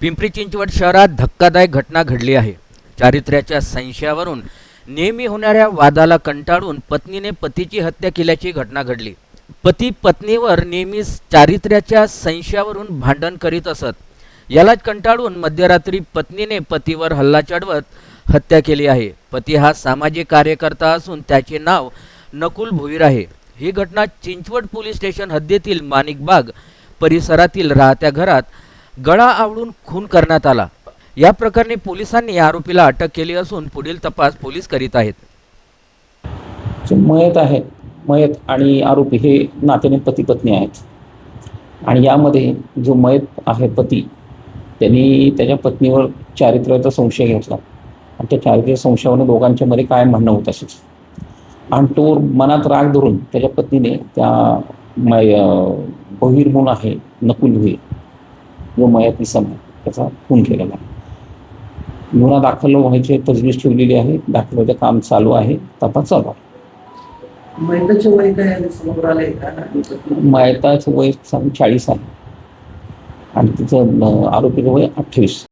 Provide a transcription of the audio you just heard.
पिंपरी चिंचवड शहरात धक्कादायक घटना घडली आहे. चारित्र्याच्या संशयावरून नेहमी होणाऱ्या वादाला कंटाळून पत्नीने पतीची हत्या केल्याची घटना घडली. पती पत्नीवर नेहमीच चारित्र्याच्या संशयावरून भांडण करीत असत. यालाच कंटाळून मध्यरात्री पत्नीने पतीवर हल्ला चढवत हत्या केली आहे. पती हा सामाजिक कार्यकर्ता असून त्याचे नाव नकुल भोईर आहे. ही घटना चिंचवड पोलीस स्टेशन हद्दीतील माणिकबाग परिसरातील राहत्या घरात गळा आवडून खून करण्यात आला. या प्रकरणी पोलिसांनी आरोपीला अटक केली असून पुढील तपास पोलीस करीत आहेत. मयत आहे मयत आणि आरोपी हे नात्याने पती पत्नी आहेत. आणि यामध्ये जो मयत आहे पती त्यांनी त्याच्या पत्नीवर चारित्र्याचा संशय घेतला. आणि त्या चारित्र्य संशयावरून दोघांच्या मध्ये काय म्हणणं होत असेच आणि तो मनात राग धरून त्याच्या पत्नीने त्या मय भोईर म्हणून आहे नकुल भोईर जो मयत इसम आहे त्याचा खून केलेला आहे. गुन्हा दाखल व्हायची तजवीज ठेवलेली आहे दाखल व्हायचं काम चालू आहे तपास चालू आहे. मयताचं वय चाळीस आहे. आणि तिचं आरोपीचं वय अठ्ठावीस.